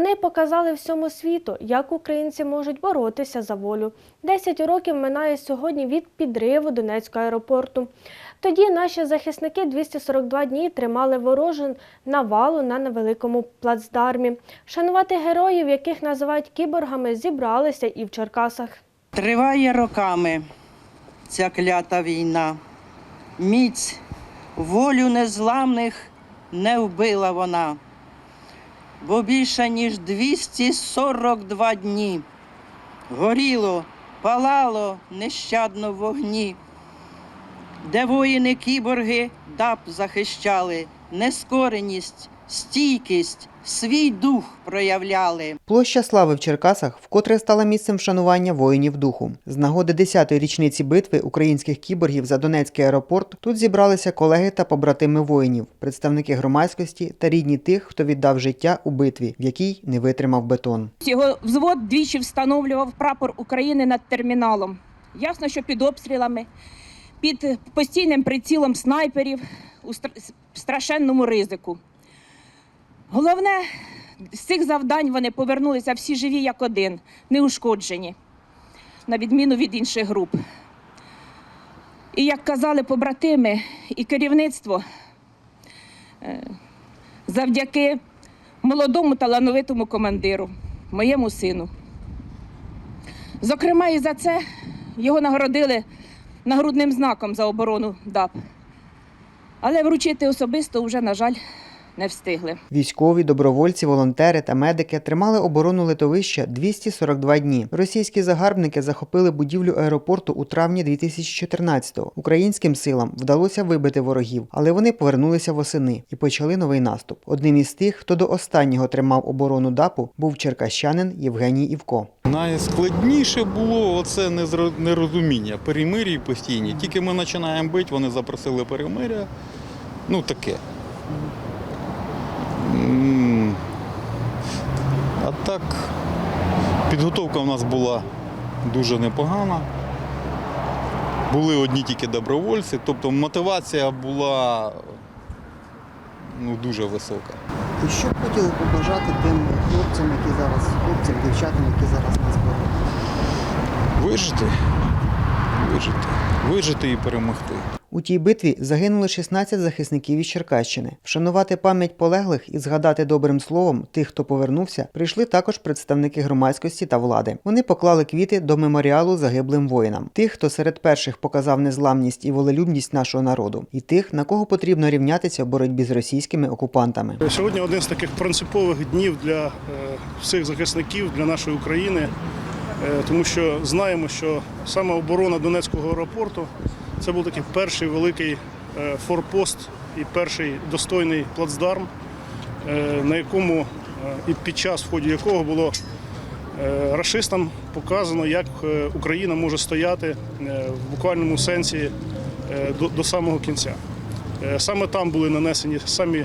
Вони показали всьому світу, як українці можуть боротися за волю. Десять років минає сьогодні від підриву Донецького аеропорту. Тоді наші захисники 242 дні тримали ворожу навалу на невеликому плацдармі. Шанувати героїв, яких називають кіборгами, зібралися і в Черкасах. Триває роками ця клята війна. Міць, волю незламних не вбила вона. Бо більше ніж 242 дні горіло, палало нещадно вогні, де воїни кіборги даб захищали, нескореність, стійкість, свій дух проявляли. Площа слави в Черкасах вкотре стала місцем вшанування воїнів духу. З нагоди 10-ї річниці битви українських кіборгів за Донецький аеропорт тут зібралися колеги та побратими воїнів, представники громадськості та рідні тих, хто віддав життя у битві, в якій не витримав бетон. Його взвод двічі встановлював прапор України над терміналом. Ясно, що під обстрілами, під постійним прицілом снайперів у стра- страшенному ризику. Головне, з цих завдань вони повернулися всі живі як один, неушкоджені, на відміну від інших груп. І як казали побратими і керівництво, е, завдяки молодому талановитому командиру, моєму сину. Зокрема, і за це його нагородили нагрудним знаком за оборону ДАП. Але вручити особисто вже, на жаль, не встигли. Військові, добровольці, волонтери та медики тримали оборону литовища 242 дні. Російські загарбники захопили будівлю аеропорту у травні 2014-го. Українським силам вдалося вибити ворогів, але вони повернулися восени і почали новий наступ. Одним із тих, хто до останнього тримав оборону ДАПу, був черкащанин Євгеній Івко. Найскладніше було оце нерозуміння, перемир'я постійні. Тільки ми починаємо бити, вони запросили перемиря. Ну таке. Так, підготовка в нас була дуже непогана. Були одні тільки добровольці, тобто мотивація була ну, дуже висока. І що б хотіли побажати тим хлопцям, які зараз, хлопцям, дівчатам, які зараз нас борють? Вижити. Вижити. Вижити і перемогти. У тій битві загинули 16 захисників із Черкащини. Вшанувати пам'ять полеглих і згадати добрим словом тих, хто повернувся, прийшли також представники громадськості та влади. Вони поклали квіти до меморіалу загиблим воїнам, тих, хто серед перших показав незламність і волелюбність нашого народу, і тих, на кого потрібно рівнятися в боротьбі з російськими окупантами. Сьогодні один з таких принципових днів для е, всіх захисників, для нашої України, тому що знаємо, що саме оборона Донецького аеропорту це був такий перший великий е, форпост і перший достойний плацдарм, е, на якому е, і під час в ході якого було е, рашистам показано, як е, Україна може стояти е, в буквальному сенсі е, до, самого кінця. Е, Саме там були нанесені самі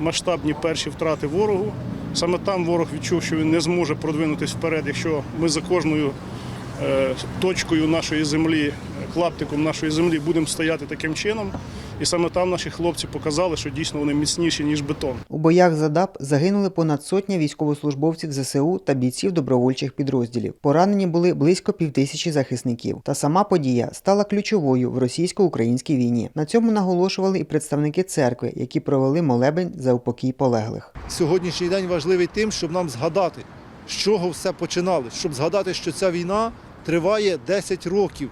масштабні перші втрати ворогу. Саме там ворог відчув, що він не зможе продвинутися вперед, якщо ми за кожною е, точкою нашої землі, клаптиком нашої землі будемо стояти таким чином. І саме там наші хлопці показали, що дійсно вони міцніші, ніж бетон. У боях за ДАП загинули понад сотня військовослужбовців ЗСУ та бійців добровольчих підрозділів. Поранені були близько півтисячі захисників. Та сама подія стала ключовою в російсько-українській війні. На цьому наголошували і представники церкви, які провели молебень за упокій полеглих. Сьогоднішній день важливий тим, щоб нам згадати, з чого все починалось, щоб згадати, що ця війна триває 10 років.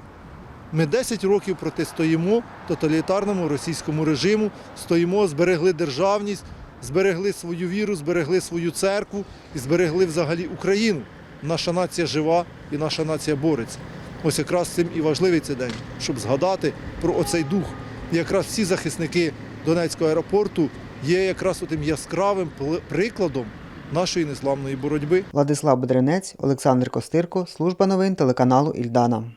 Ми 10 років протистоїмо тоталітарному російському режиму, стоїмо, зберегли державність, зберегли свою віру, зберегли свою церкву і зберегли взагалі Україну. Наша нація жива і наша нація бореться. Ось якраз цим і важливий цей день, щоб згадати про оцей дух. Якраз всі захисники Донецького аеропорту є якраз тим яскравим прикладом нашої незламної боротьби. Владислав Бедренець, Олександр Костирко, служба новин телеканалу Ільдана.